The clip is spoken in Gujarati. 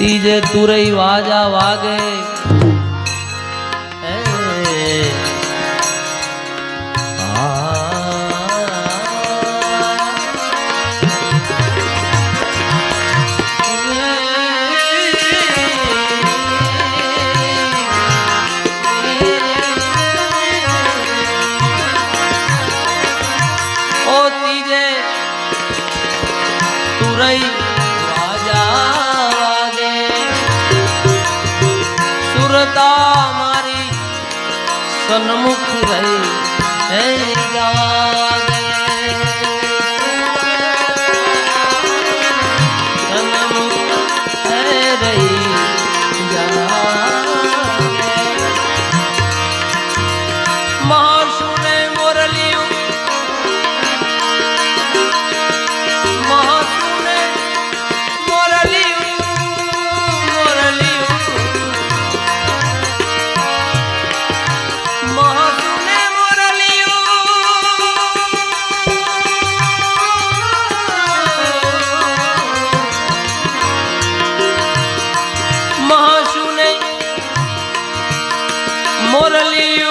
ત્રીજે તુરઈ વાજા વાગે તુરઈ સન્મુખ રહી હે હે રહી જાગે મોરલિયું